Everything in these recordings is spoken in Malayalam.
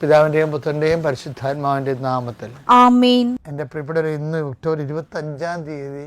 പിതാവിന്റെയും പുത്രന്റെയും പരിശുദ്ധാത്മാവിന്റെയും നാമത്തിൽ ആമീൻ. എന്റെ പ്രിയപ്പെട്ടവർ ഇന്ന് ഒക്ടോബർ ഇരുപത്തി അഞ്ചാം തീയതി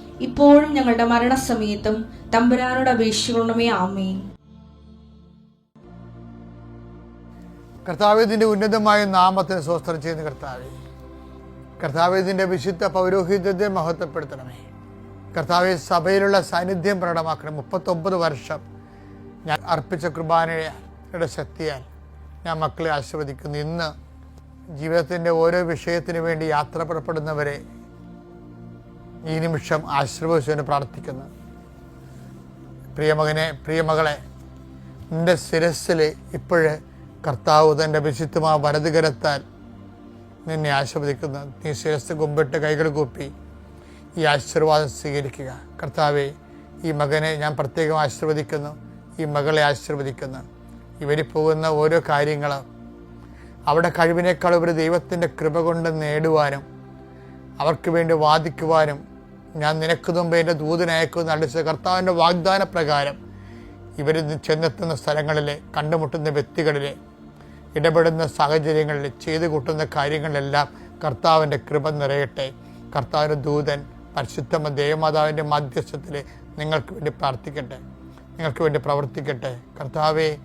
ഇപ്പോഴും ഞങ്ങളുടെ മരണസമയത്തും തമ്പുരാനോട് അപേക്ഷിക്കണമേ ആമേൻ. കർത്താവേദിന്റെ ഉന്നതമായ നാമത്തിന് സ്വസ്ത്രം ചെയ്യുന്ന കർത്താവെ കർത്താവേദിന്റെ വിശുദ്ധ പൗരോഹിത്യത്തെ മഹത്വപ്പെടുത്തണമേ. കർത്താവെ സഭയിലുള്ള സാന്നിധ്യം പ്രകടമാക്കണം മുപ്പത്തൊമ്പത് വർഷം ഞാൻ അർപ്പിച്ച കുർബാനയുടെ ശക്തിയാൽ ഞാൻ മക്കളെ ആശീർവദിക്കുന്നു. ഇന്ന് ജീവിതത്തിന്റെ ഓരോ വിഷയത്തിനു വേണ്ടി യാത്ര പുറപ്പെടുന്നവരെ ഈ നിമിഷം ആശീർവദിച്ചുകൊണ്ട് പ്രാർത്ഥിക്കുന്നു. പ്രിയമകനെ പ്രിയമകളെ നിന്റെ ശിരസ്സിൽ ഇപ്പോഴ് കർത്താവ് തന്റെ വിശുദ്ധമായ വലതുകരത്താൽ നിന്നെ ആശീർവദിക്കുന്നു. നീ ശിരസ് കുമ്പിട്ട് കൈകൾ കൂപ്പി ഈ ആശീർവാദം സ്വീകരിക്കുക. കർത്താവെ ഈ മകനെ ഞാൻ പ്രത്യേകം ആശീർവദിക്കുന്നു. ഈ മകളെ ആശീർവദിക്കുന്നു. ഇവർ പോകുന്ന ഓരോ കാര്യങ്ങളും അവിടെ കഴിവിനേക്കാൾ ഒരു ദൈവത്തിന്റെ കൃപ കൊണ്ട് നേടുവാനും അവർക്ക് വേണ്ടി വാദിക്കുവാനും ഞാൻ നിനക്ക് മുമ്പ് എന്റെ ദൂതനയക്കുമെന്ന് അടിച്ച കർത്താവിന്റെ വാഗ്ദാന പ്രകാരം ഇവർ ചെന്നെത്തുന്ന സ്ഥലങ്ങളിൽ കണ്ടുമുട്ടുന്ന വ്യക്തികളിൽ ഇടപെടുന്ന സാഹചര്യങ്ങളിൽ ചെയ്തു കൂട്ടുന്ന കാര്യങ്ങളിലെല്ലാം കർത്താവിന്റെ കൃപ നിറയട്ടെ. കർത്താവിന്റെ ദൂതൻ പരിശുദ്ധമ ദേവമാതാവിന്റെ മധ്യസ്ഥത്തിൽ നിങ്ങൾക്ക് വേണ്ടി പ്രാർത്ഥിക്കട്ടെ. നിങ്ങൾക്ക് വേണ്ടി പ്രവർത്തിക്കട്ടെ. കർത്താവെ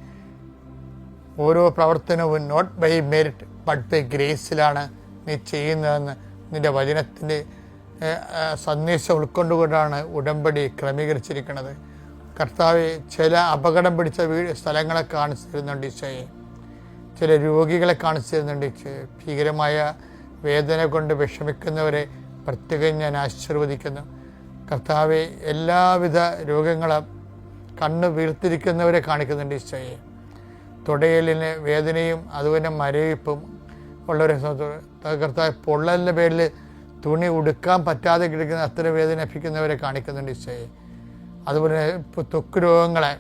ഓരോ പ്രവർത്തനവും not by merit but by ഗ്രേസിലാണ് നീ ചെയ്യുന്നതെന്ന് നിന്റെ വചനത്തിന്റെ സന്ദേശം ഉൾക്കൊണ്ടുകൊണ്ടാണ് ഉടമ്പടി ക്രമീകരിച്ചിരിക്കുന്നത്. കർത്താവ് ചില അപകടം പിടിച്ച വീ സ്ഥലങ്ങളെ കാണിച്ചു തരുന്നുണ്ട് ഈശോയെ. ചില രോഗികളെ കാണിച്ചു തരുന്നുണ്ട് ഈശോയെ. ഭീകരമായ വേദന കൊണ്ട് വിഷമിക്കുന്നവരെ പ്രത്യേകം ഞാൻ ആശീർവദിക്കുന്നു. കർത്താവ് എല്ലാവിധ രോഗങ്ങളും കണ്ണ് വീർത്തിരിക്കുന്നവരെ കാണിക്കുന്നുണ്ട് ഈശോയെ. തുടയലിന് വേദനയും അതുപോലെ മരവിപ്പും ഉള്ളവരെ കർത്താവ് പൊള്ളലിന്റെ പേരിൽ തുണി ഉടുക്കാൻ പറ്റാതെ കിടക്കുന്ന അത്ര വേദന ലഭിക്കുന്നവരെ കാണിക്കുന്നുണ്ട് ഈശോയെ അതുപോലെ ത്വക്ക് രോഗങ്ങളെ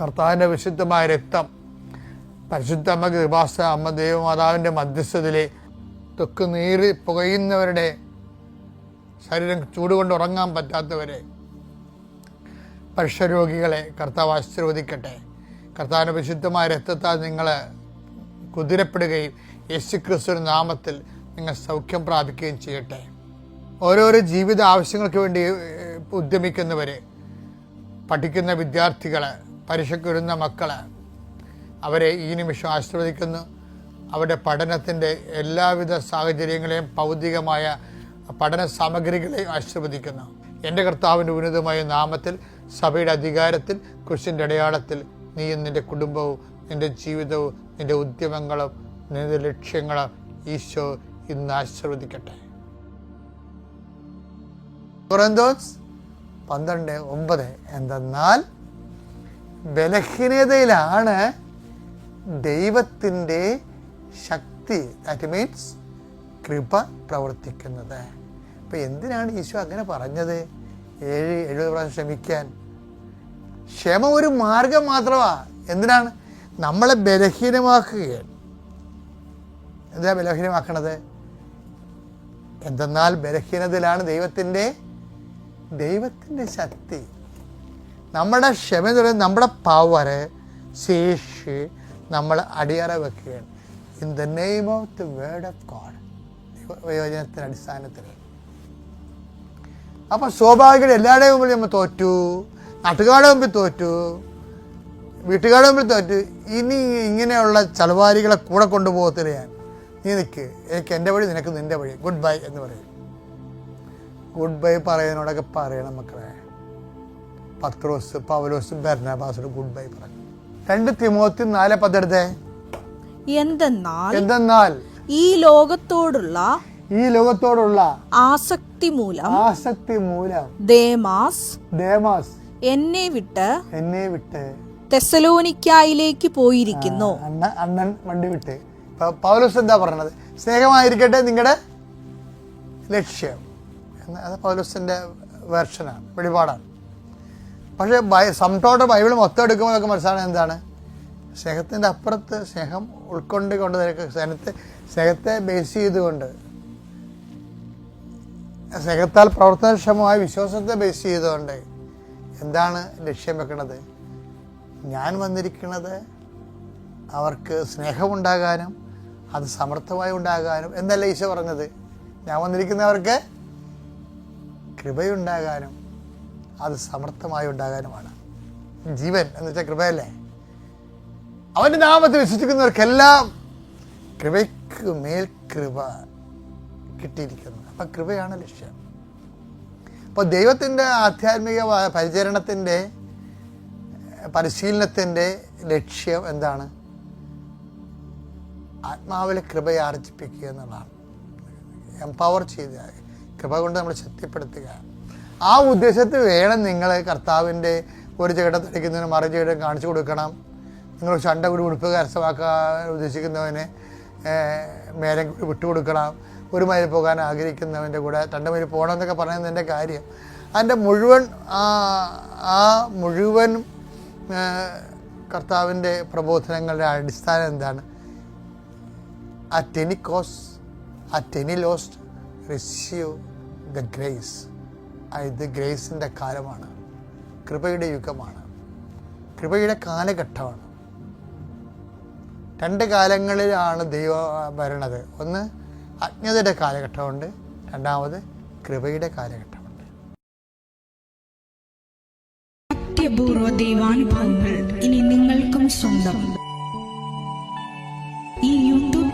കർത്താവിന്റെ വിശുദ്ധമായ രക്തം പരിശുദ്ധ അമ്മ കൃപാസ അമ്മ ദേവമാതാവിന്റെ മധ്യസ്ഥതയിൽ ത്വക്ക് നീറി പുകയുന്നവരുടെ ശരീരം ചൂടുകൊണ്ട് ഉറങ്ങാൻ പറ്റാത്തവരെ പരുഷരോഗികളെ കർത്താവ് ആശീർവദിക്കട്ടെ. കർത്താവിന്റെ വിശുദ്ധമായ രക്തത്താൽ നിങ്ങൾ കുതിരപ്പെടുകയും യേശു ക്രിസ്തു നാമത്തിൽ നിങ്ങൾ സൗഖ്യം പ്രാപിക്കുകയും ചെയ്യട്ടെ. ഓരോരോ ജീവിത ആവശ്യങ്ങൾക്ക് വേണ്ടി ഉദ്യമിക്കുന്നവർ പഠിക്കുന്ന വിദ്യാർത്ഥികൾ പരീക്ഷയ്ക്ക് മക്കൾ അവരെ ഈ നിമിഷം ആശീർവദിക്കുന്നു. അവരുടെ പഠനത്തിന്റെ എല്ലാവിധ സാഹചര്യങ്ങളെയും ഭൗതികമായ പഠന സാമഗ്രികളെയും ആശീർവദിക്കുന്നു. എന്റെ കർത്താവിന്റെ ഉന്നതമായ നാമത്തിൽ സഭയുടെ അധികാരത്തിൽ കുരിശിന്റെ അടയാളത്തിൽ നീയും നിന്റെ കുടുംബവും നിന്റെ ജീവിതവും നിന്റെ ഉദ്യമങ്ങളും നിന്റെ ലക്ഷ്യങ്ങളും ഈശോ ഇന്ന് ആശീർവദിക്കട്ടെ. കൊറിന്തോസ്? പന്ത്രണ്ട് ഒമ്പത്. എന്തെന്നാൽ ബലഹീനതയിലാണ് ദൈവത്തിന്റെ ശക്തി. ദാറ്റ് മീൻസ് കൃപ പ്രവർത്തിക്കുന്നത്. അപ്പം എന്തിനാണ് ഈശോ അങ്ങനെ പറഞ്ഞത്? ഏഴ് എഴുപത് പ്രാവശ്യം ശ്രമിക്കാൻ ക്ഷമ ഒരു മാർഗം മാത്രമാണ് എന്തിനാണ്? നമ്മളെ ബലഹീനമാക്കുകയാണ്. എന്താ ബലഹീനമാക്കണത്? എന്തെന്നാൽ ബലഹീനതയിലാണ് ദൈവത്തിന്റെ ദൈവത്തിന്റെ ശക്തി. നമ്മുടെ ക്ഷമ നമ്മുടെ പവർ ശേഷി നമ്മൾ അടിയറ വെക്കുകയാണ്. In the name of the word of God വയോജനത്തിന്റെ അടിസ്ഥാനത്തിൽ. അപ്പം സ്വാഭാവികം എല്ലാവരുടെയും മുമ്പിൽ നമ്മൾ തോറ്റു നാട്ടുകാരുടെ മുമ്പിൽ തോറ്റു വീട്ടുകാരുടെ മുമ്പിൽ തോറ്റു. ഇനി ഇങ്ങനെയുള്ള ചലവാരികളെ കൂടെ കൊണ്ടുപോകത്തില്ല ഞാൻ. നീ നിൽക്ക് എനിക്ക് എന്റെ വഴി നിനക്ക് നിന്റെ വഴി. ഗുഡ് ബൈ എന്ന് പറയും. ഗുഡ് ബൈ പറയുന്നതിനോടൊക്കെ പറയണം മക്കളെ. പത്രോസ് പൗലോസ് ബെർണബാസോട് ഗുഡ് ബൈ പറഞ്ഞു രണ്ട് തിമോത്തി നാല് പതെടുത്തേ എന്തെന്നാൽ എന്തെന്നാൽ? ഈ ലോകത്തോടുള്ള ഈ ലോകത്തോടുള്ള ആസക്തി മൂലം ആസക്തി മൂലം ദേമാസ് ദേമാസ് എന്നെ വിട്ട് എന്നെ വിട്ട് തെസലോനിക്കായിലേക്ക് പോയിരിക്കുന്നു. അണ്ണ അണ്ണൻ വണ്ടി വിട്ട്. പൗലോസ് എന്താ പറഞ്ഞത്? സ്നേഹമായിരിക്കട്ടെ നിങ്ങളുടെ ലക്ഷ്യം. എന്ന് അത് പൗലോസിന്റെ വേർഷനാണ് വെളിപാടാണ്. പക്ഷേ ബൈ സംടോട്ട് ബൈബിൾ മൊത്തം എടുക്കുമ്പോൾ നമുക്ക് മനസ്സിലാകുന്നത് എന്താണ്? സ്നേഹത്തിന്റെ അപ്പുറത്ത് സ്നേഹം ഉൾക്കൊണ്ട് കൊണ്ട് സ്നേഹത്തെ സ്നേഹത്തെ ബേസ് ചെയ്തുകൊണ്ട് സ്നേഹത്താൽ പ്രവർത്തനക്ഷമമായ വിശ്വാസത്തെ ബേസ് ചെയ്തുകൊണ്ട് എന്താണ് ലക്ഷ്യം വെക്കുന്നത് ഞാൻ വന്നിരിക്കുന്നത് അവർക്ക് സ്നേഹമുണ്ടാകാനും അത് സമർത്ഥമായി ഉണ്ടാകാനും എന്നല്ല ഈശോ പറഞ്ഞത്? ഞാൻ വന്നിരിക്കുന്നവർക്ക് കൃപയുണ്ടാകാനും അത് സമർത്ഥമായി ഉണ്ടാകാനുമാണ്. ജീവൻ എന്ന് വെച്ചാൽ കൃപയല്ലേ? അവന്റെ നാമത്തിൽ വിശ്വസിക്കുന്നവർക്കെല്ലാം കൃപയ്ക്ക് മേൽ കൃപ കിട്ടിയിരിക്കുന്നു. അപ്പം കൃപയാണ് ലക്ഷ്യം. അപ്പോൾ ദൈവത്തിന്റെ ആധ്യാത്മിക പരിചരണത്തിന്റെ പരിശീലനത്തിന്റെ ലക്ഷ്യം എന്താണ്? ആത്മാവിലെ കൃപയെ ആർജിപ്പിക്കുക എന്നുള്ളതാണ്. എംപവർ ചെയ്യുക. കൃപ കൊണ്ട് നമ്മൾ ശക്തിപ്പെടുത്തുക. ആ ഉദ്ദേശത്തിൽ വേണം നിങ്ങൾ കർത്താവിന്റെ ഒരു ചേട്ടത്തടിക്കുന്നതിന് മറു ചേട്ടൻ കാണിച്ചു കൊടുക്കണം. നിങ്ങൾ ചണ്ട കൂടി ഉടുപ്പ് കരസ്ഥമാക്കാൻ ഉദ്ദേശിക്കുന്നവന് മേലം കൂടി വിട്ടുകൊടുക്കണം ഒരു മൈൽ പോകാൻ ആഗ്രഹിക്കുന്നവന്റെ കൂടെ രണ്ട് മൈൽ പോകണമെന്നൊക്കെ പറയുന്നതിന്റെ കാര്യം. അതിന്റെ മുഴുവൻ ആ മുഴുവൻ കർത്താവിന്റെ പ്രബോധനങ്ങളുടെ അടിസ്ഥാനം എന്താണ്? At any cost, at any loss, receive the grace ഇത് ഗ്രേസിന്റെ കാലമാണ്. കൃപയുടെ യുഗമാണ്. കൃപയുടെ കാലഘട്ടമാണ്. രണ്ട് കാലങ്ങളിലാണ് ദൈവം വരണത്. ഒന്ന് അജ്ഞതയുടെ കാലഘട്ടമുണ്ട്. രണ്ടാമത് കൃപയുടെ കാലഘട്ടമുണ്ട്. അത്യപൂർവ ദൈവാനുഭവങ്ങൾ ഇനി നിങ്ങൾക്കും സ്വന്തം.